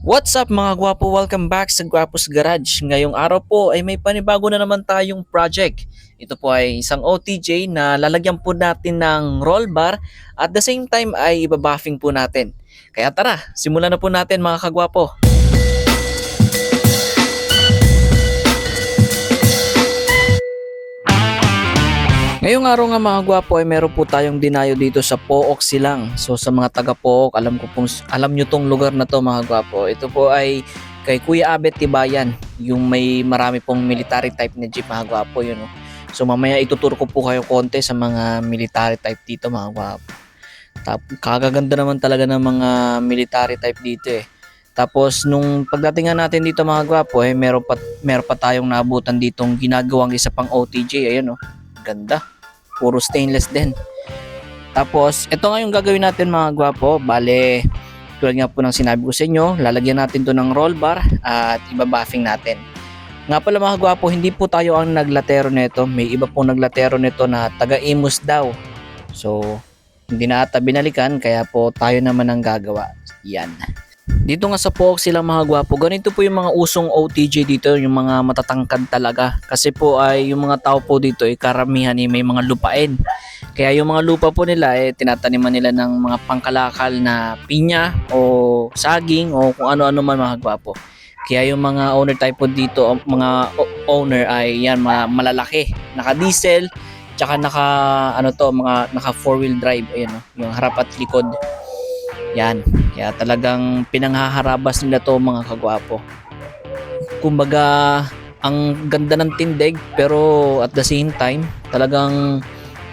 What's up mga gwapo? Welcome back sa Gwapos Garage. Ngayong araw po ay may panibago na naman tayong project. Ito po ay isang OTJ na lalagyan po natin ng roll bar at the same time ay ibabuffing po natin. Kaya tara, simulan na po natin mga kagwapo. Ngayong araw nga mga gwapo ay meron po tayong dinayo dito sa Pook Silang. So sa mga taga Pook, alam ko pong alam nyo tong lugar na to mga gwapo. Ito po ay kay Kuya Abet Tibayan, yung may marami pong military type na jeep mga gwapo yun. No? So mamaya ituturo ko po kayo konti sa mga military type dito mga gwapo. Tap, kagaganda naman talaga ng mga military type dito eh. Tapos nung pagdating nga natin dito mga gwapo eh meron pa meron pa tayong naabutan ditong ginagawang isa pang OTJ ayun oh. Ganda. Puro stainless din. Tapos, ito nga yung gagawin natin mga gwapo. Bale, tulad nga po ng sinabi ko sa inyo, lalagyan natin to ng roll bar at ibabuffing natin. Nga pala mga gwapo, hindi po tayo ang naglatero nito. May iba pong naglatero nito na taga-imus daw. So, hindi na ata binalikan, kaya po tayo naman ang gagawa. Yan. Dito nga sa Pook silang mga gwapo, ganito po yung mga usong OTJ dito, yung mga matatangkad talaga. Kasi po ay yung mga tao po dito ay karamihan ay may mga lupain. Kaya yung mga lupa po nila ay tinataniman nila ng mga pangkalakal na pinya o saging o kung ano-ano man mga gwapo. Kaya yung mga owner type po dito, mga owner ay yan malalaki, naka-diesel, tsaka naka ano to, mga naka four-wheel drive, ayan oh, yung harap at likod. Yan. Kaya talagang pinanghaharabas nila to mga kagwapo. Kumbaga, ang ganda ng tindig pero at the same time, talagang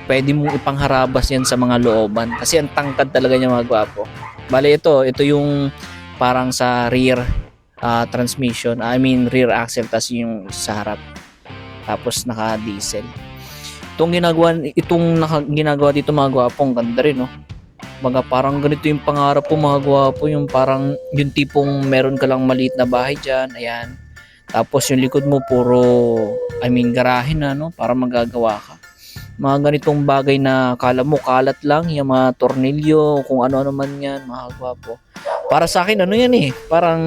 pwede mong ipangharabas yan sa mga looban. Kasi ang tangkad talaga niya mga gwapo. Bale ito, ito yung parang sa rear ah, transmission. I mean rear axle tas yung sa harap. Tapos naka diesel. Itong ginagawa itong naka, ginagawa dito mga gwapo, ang ganda rin no. Mga parang ganito yung pangarap ko mga gwapo, yung parang yung tipong meron ka lang maliit na bahay diyan, ayan. Tapos yung likod mo puro I mean garahe na no para magagawa ka. Mga ganitong bagay na kala mo kalat lang, yung mga tornilyo, kung ano-ano man yan, mga gwapo. Para sa akin, ano yan eh, parang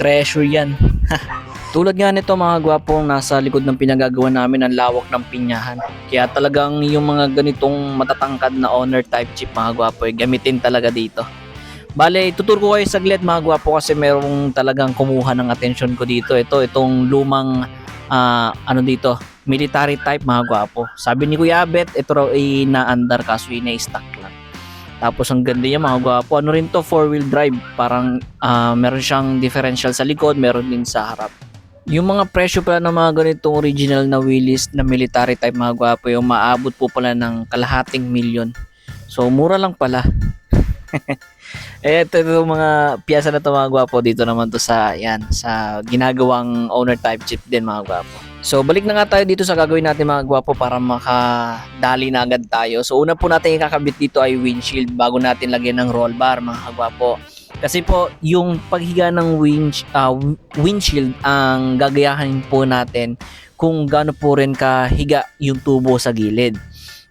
treasure yan. Tulad nga nito mga gwapong nasa likod ng pinagagawa namin ang lawak ng pinyahan. Kaya talagang yung mga ganitong matatangkad na owner type chip mga gwapo ay gamitin talaga dito. Bale, tuturo ko kayo saglit mga gwapo kasi merong talagang kumuha ng atensyon ko dito. Ito, itong lumang ah, ano dito, military type mga gwapo. Sabi ni Kuya Abet, ito raw ay naandar kaso na-stock lang. Tapos ang ganda niya mga gwapo. Ano rin to, four wheel drive. Parang ah, meron siyang differential sa likod, meron din sa harap. Yung mga presyo pala ng mga ganitong original na wheelies na military type mga gwapo, yung maabot po pala ng kalahating milyon. So mura lang pala. eh ito, ito mga piyasa na to mga gwapo dito naman to sa yan sa ginagawang owner type chip din mga gwapo. So balik na nga tayo dito sa gagawin natin mga gwapo para makadali na agad tayo. So una po natin ikakabit dito ay windshield bago natin lagyan ng roll bar mga gwapo. Kasi po, yung paghiga ng wind, ah, windshield ang gagayahin po natin kung gaano po rin kahiga yung tubo sa gilid.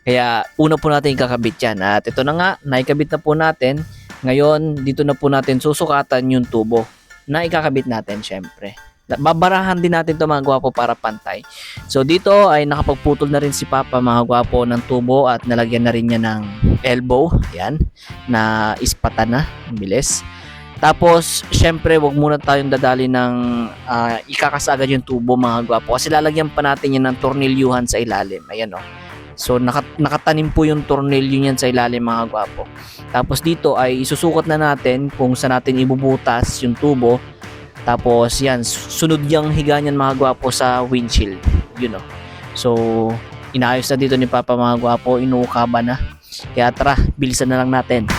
Kaya una po natin kakabit yan. At ito na nga, naikabit na po natin. Ngayon, dito na po natin susukatan yung tubo na ikakabit natin syempre. Babarahan din natin to mga gwapo para pantay. So dito ay nakapagputol na rin si Papa mga gwapo ng tubo at nalagyan na rin niya ng elbow. Ayan, na ispata na. Ang bilis. Tapos, syempre, wag muna tayong dadali ng ah, ikakasagad yung tubo mga gwapo kasi lalagyan pa natin yan ng tornilyuhan sa ilalim. Ayan o. So, naka, nakatanim po yung tornilyo niyan sa ilalim mga gwapo. Tapos dito ay isusukat na natin kung saan natin ibubutas yung tubo. Tapos yan, sunod yung higa niyan mga gwapo sa windshield. Yun o. So, inaayos na dito ni Papa mga gwapo, inuukaba na. Kaya tara, bilisan na lang natin.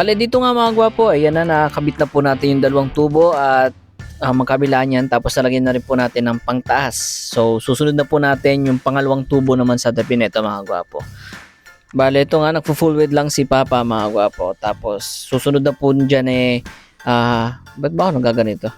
Bale dito nga mga gwapo, ayan na nakakabit na po natin yung dalawang tubo at uh, magkabila niyan tapos nalagyan na rin po natin ng pangtaas. So susunod na po natin yung pangalawang tubo naman sa tabi nito mga gwapo. Bale ito nga nagfo-full width lang si Papa mga gwapo. Tapos susunod na po dyan eh ah ba't ba ako nagaganito?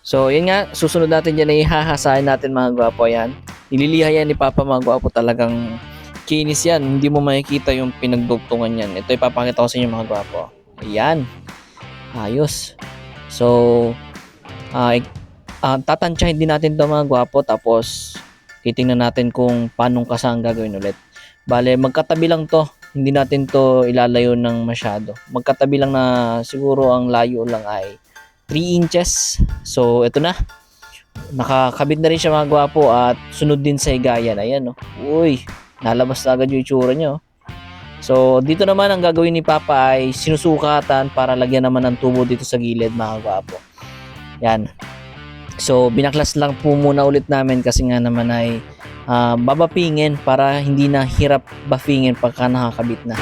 So yun nga susunod natin dyan eh hahasahin natin mga gwapo yan. Nililiha yan ni Papa mga gwapo talagang kinis yan. Hindi mo makikita yung pinagdugtungan yan. Ito ipapakita ko sa inyo mga gwapo. Ayan. Ayos. So, uh, uh, tatansyahin din natin ito mga gwapo. Tapos, titingnan natin kung paano kasi ang gagawin ulit. Bale, magkatabi lang to. Hindi natin to ilalayo ng masyado. Magkatabi lang na siguro ang layo lang ay 3 inches. So, ito na. Nakakabit na rin siya mga gwapo at sunod din sa higayan. Ayan, no. Uy, nalabas na agad yung itsura nyo. So, dito naman ang gagawin ni Papa ay sinusukatan para lagyan naman ng tubo dito sa gilid mga gwapo. Yan. So, binaklas lang po muna ulit namin kasi nga naman ay uh, babapingin para hindi na hirap bafingin pagka nakakabit na.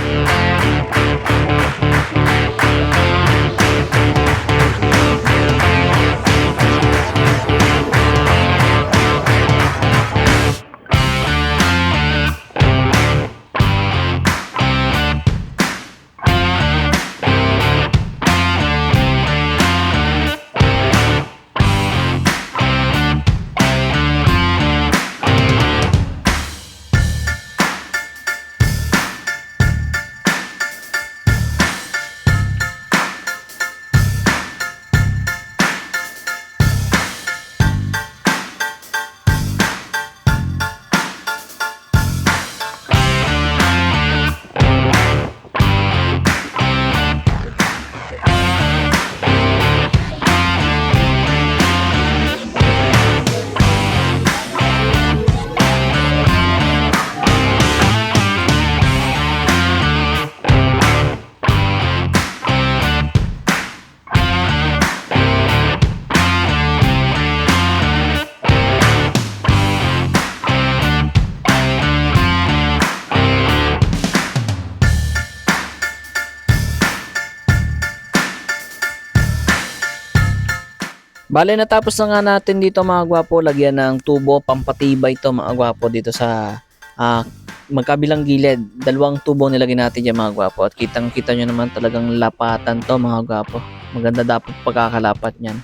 Bale natapos na nga natin dito mga gwapo, lagyan ng tubo, pampatibay to mga gwapo dito sa uh, magkabilang gilid. Dalawang tubo nilagay natin dyan mga gwapo at kitang kita nyo naman talagang lapatan to mga gwapo. Maganda dapat pagkakalapat niyan.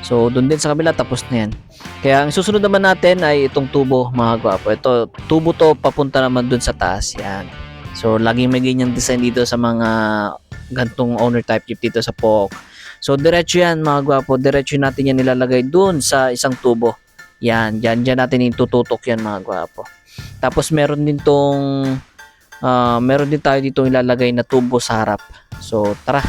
So doon din sa kabila tapos na yan. Kaya ang susunod naman natin ay itong tubo mga gwapo. Ito tubo to papunta naman doon sa taas yan. So laging may ganyan design dito sa mga gantong owner type jeep dito sa POC So diretso yan mga gwapo, diretso natin yan nilalagay dun sa isang tubo. Yan, dyan, dyan natin itututok yan mga gwapo. Tapos meron din tong, uh, meron din tayo dito ilalagay na tubo sa harap. So tara.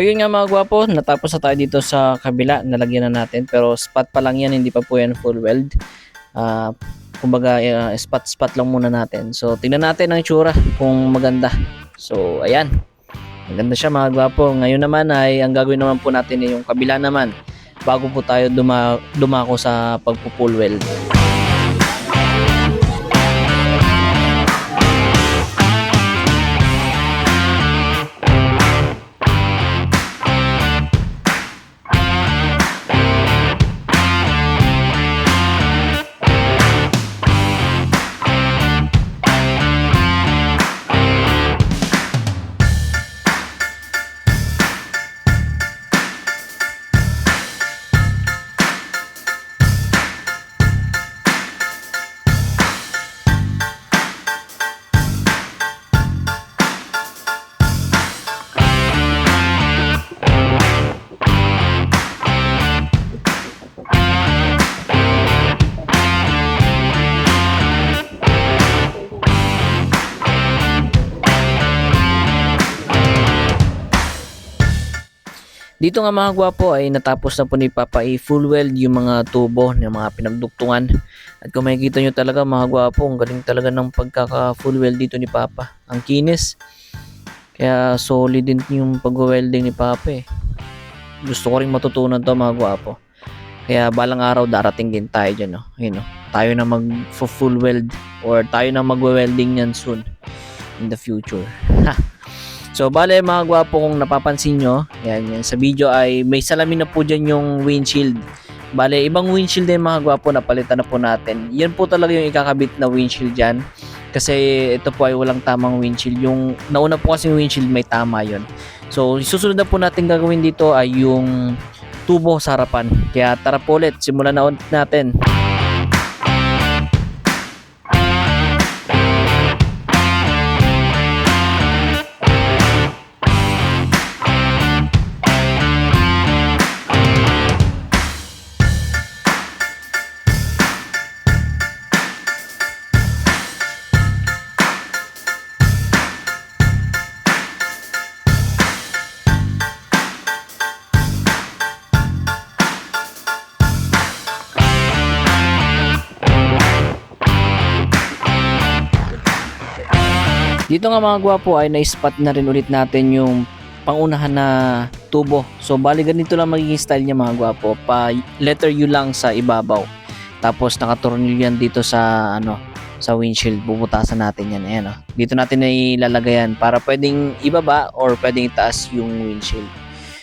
So yun nga mga gwapo, natapos na tayo dito sa kabila, nalagyan na natin. Pero spot pa lang yan, hindi pa po yan full weld. Uh, kumbaga uh, spot spot lang muna natin. So tingnan natin ang itsura kung maganda. So ayan, maganda siya mga gwapo. Ngayon naman ay ang gagawin naman po natin ay yung kabila naman bago po tayo duma dumako sa pagpo-full weld. Dito nga mga gwapo ay natapos na po ni Papa i-full weld yung mga tubo ng mga pinagduktungan. At kung makikita nyo talaga mga gwapo, ang galing talaga ng pagkaka-full weld dito ni Papa. Ang kinis. Kaya solid din yung pag-welding ni Papa eh. Gusto ko rin matutunan to mga gwapo. Kaya balang araw darating din tayo dyan. No? Ayun, no? Tayo na mag-full weld or tayo na mag-welding yan soon in the future. So, bale mga gwapo kung napapansin nyo, yan, yan, sa video ay may salamin na po dyan yung windshield. Bale, ibang windshield din mga gwapo, napalitan na po natin. Yan po talaga yung ikakabit na windshield dyan. Kasi ito po ay walang tamang windshield. Yung nauna po kasi windshield may tama yon. So, susunod na po natin gagawin dito ay yung tubo sa harapan. Kaya tara po ulit, simulan na ulit natin. Dito nga mga gwapo ay na-spot na rin ulit natin yung pangunahan na tubo. So bali ganito lang magiging style niya mga gwapo. Pa letter U lang sa ibabaw. Tapos nakatornilyo yan dito sa ano sa windshield. Bubutasan natin yan. Ayan, oh. Dito natin na ilalagay yan para pwedeng ibaba or pwedeng itaas yung windshield.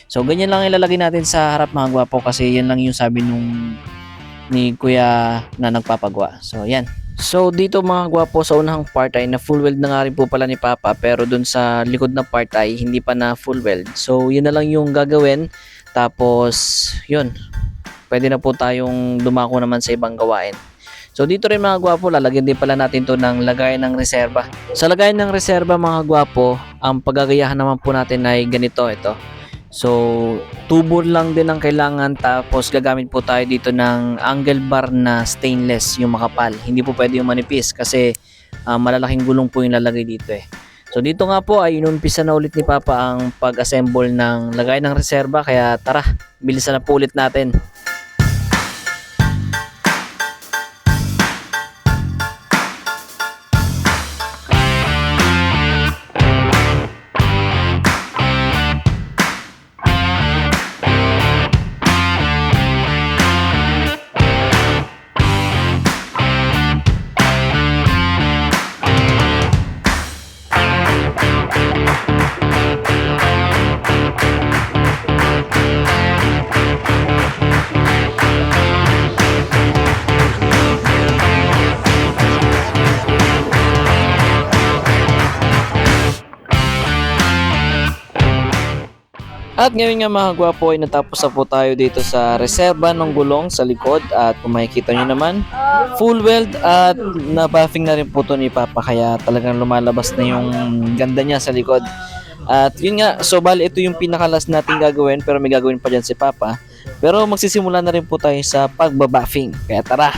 So ganyan lang ilalagay natin sa harap mga gwapo kasi yan lang yung sabi nung ni kuya na nagpapagawa. So yan. So dito mga gwapo sa unang part ay na full weld na nga rin po pala ni Papa pero dun sa likod na part ay hindi pa na full weld. So yun na lang yung gagawin. Tapos yun. Pwede na po tayong dumako naman sa ibang gawain. So dito rin mga gwapo, lalagyan din pala natin to ng lagayan ng reserba. Sa lagayan ng reserba mga gwapo, ang paggagayahan naman po natin ay ganito ito. So, tubo lang din ang kailangan tapos gagamit po tayo dito ng angle bar na stainless yung makapal. Hindi po pwede yung manipis kasi ah, malalaking gulong po yung lalagay dito eh. So dito nga po ay inumpisa na ulit ni Papa ang pag-assemble ng lagay ng reserba kaya tara, bilisan na po ulit natin. At ngayon nga mga gwapo ay natapos na po tayo dito sa reserba ng gulong sa likod at kung makikita nyo naman full weld at na-buffing na rin po to ni Papa kaya talagang lumalabas na yung ganda niya sa likod. At yun nga, so bali ito yung pinakalas natin gagawin pero may gagawin pa dyan si Papa. Pero magsisimula na rin po tayo sa pagbabuffing. Kaya tara!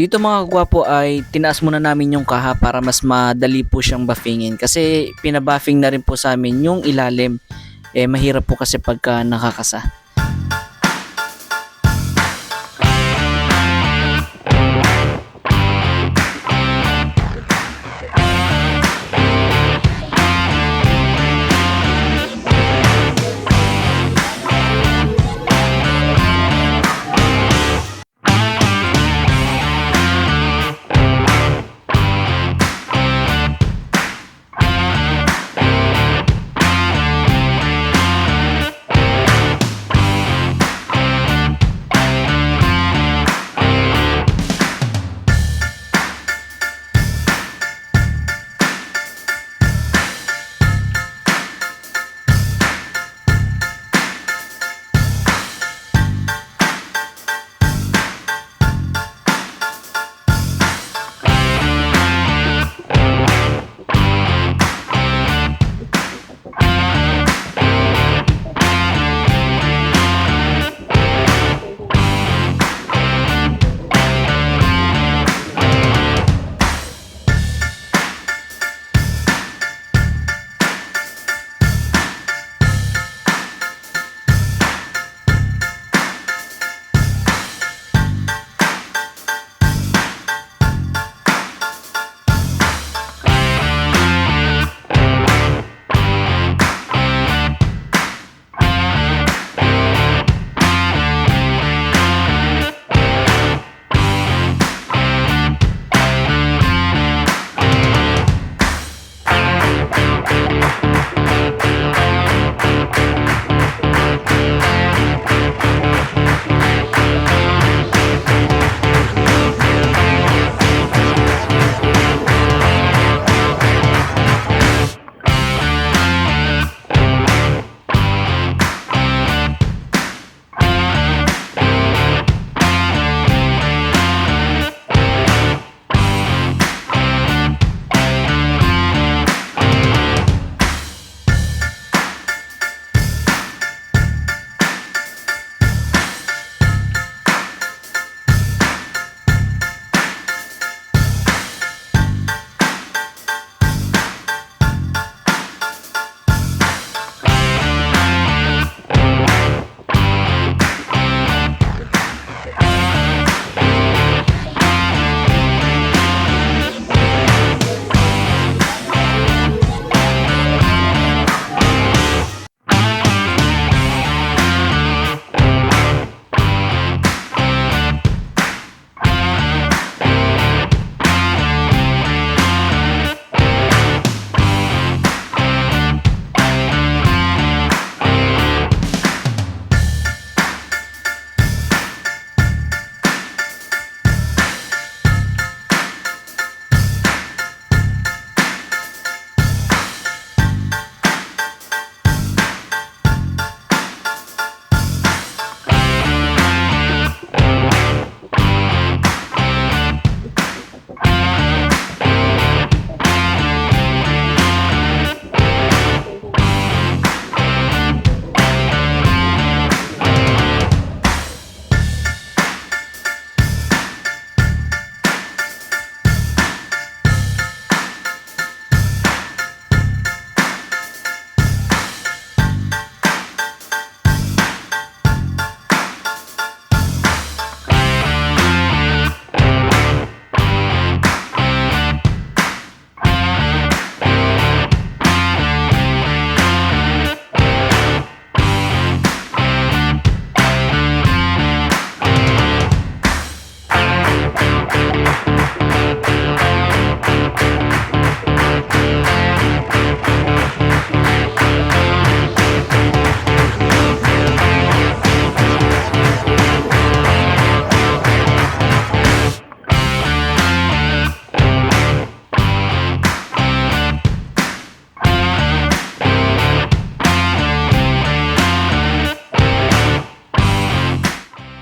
Dito mga gwapo ay tinaas muna namin yung kaha para mas madali po siyang buffingin kasi pinabuffing na rin po sa amin yung ilalim. Eh mahirap po kasi pagka nakakasa.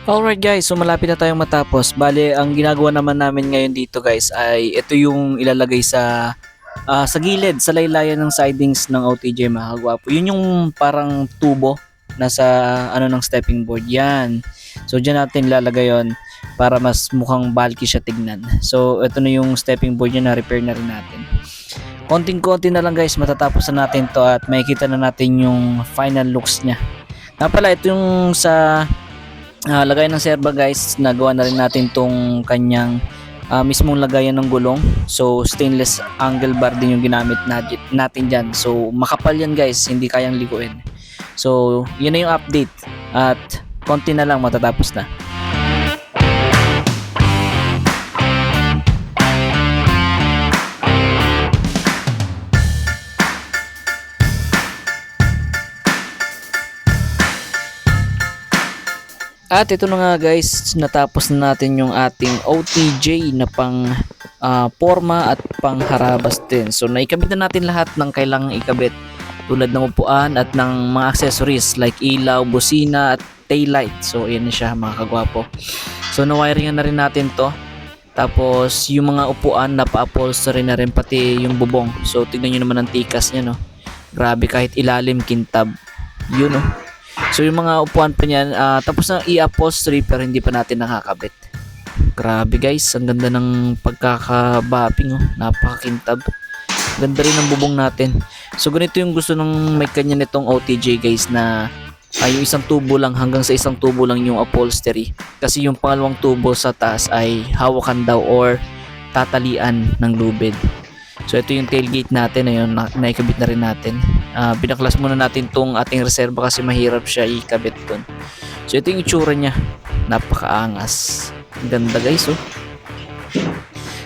Alright guys, so malapit na tayong matapos. Bale, ang ginagawa naman namin ngayon dito guys ay ito yung ilalagay sa ah, sa gilid, sa laylayan ng sidings ng OTJ mga kagwapo. Yun yung parang tubo na sa ano ng stepping board yan. So diyan natin ilalagay yon. para mas mukhang bulky siya tignan. So ito na yung stepping board niya na repair na rin natin. Konting-konti na lang guys, matatapos na natin to at makikita na natin yung final looks niya. Nga pala, ito yung sa ah, lagay ng serba guys, nagawa na rin natin tong kanyang ah, mismong lagayan ng gulong. So stainless angle bar din yung ginamit natin, natin dyan. So makapal yan guys, hindi kayang liguin. So yun na yung update at konti na lang matatapos na. At ito na nga guys, natapos na natin yung ating OTJ na pang ah, forma at pang harabas din. So naikabit na natin lahat ng kailangang ikabit tulad ng upuan at ng mga accessories like ilaw, busina at taillight. So ayan na siya mga kagwapo. So na-wiringan na rin natin to. Tapos yung mga upuan na pa-upholstery na rin pati yung bubong. So tignan nyo naman ang tikas niya no. Grabe kahit ilalim kintab. Yun no. So yung mga upuan pa niyan, ah, tapos na i-upholstery pero hindi pa natin nakakabit. Grabe guys, ang ganda ng pagkakabapping oh. Napakakintab. Ganda rin ng bubong natin. So ganito yung gusto ng may kanya nitong OTJ guys na ay yung isang tubo lang hanggang sa isang tubo lang yung upholstery. Kasi yung pangalawang tubo sa taas ay hawakan daw or tatalian ng lubid. So ito yung tailgate natin, ayun, na, naikabit na rin natin. Ah, binaklas muna natin tong ating reserva kasi mahirap siya ikabit dun. So ito yung itsura niya. Napakaangas. Ang Ganda guys oh.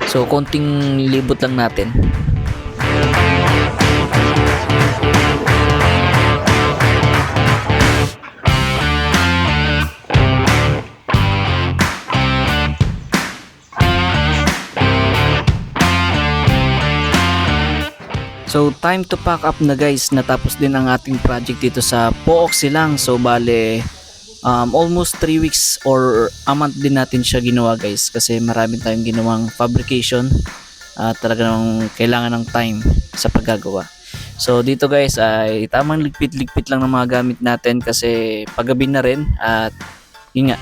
So konting libot lang natin. So time to pack up na guys. Natapos din ang ating project dito sa Pook silang. So bale um, almost 3 weeks or a month din natin siya ginawa guys kasi marami tayong ginawang fabrication at talaga namang kailangan ng time sa paggagawa. So dito guys ay tamang ligpit-ligpit lang ng mga gamit natin kasi paggabi na rin at yun nga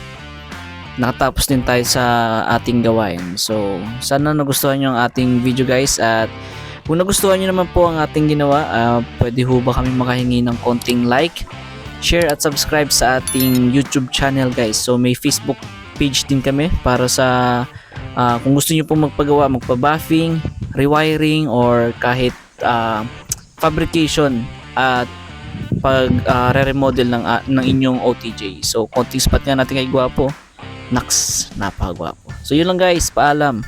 nakatapos din tayo sa ating gawain. So sana nagustuhan nyo ang ating video guys at kung nagustuhan nyo naman po ang ating ginawa, ah, pwede ho ba kami makahingi ng konting like, share at subscribe sa ating YouTube channel guys. So may Facebook page din kami para sa ah, kung gusto niyo po magpagawa, magpa-buffing, rewiring or kahit ah, fabrication at pag ah, re-remodel ng ah, ng inyong OTJ. So konting spot nga natin kay Gwapo. Naks, napakagwapo. So yun lang guys, paalam.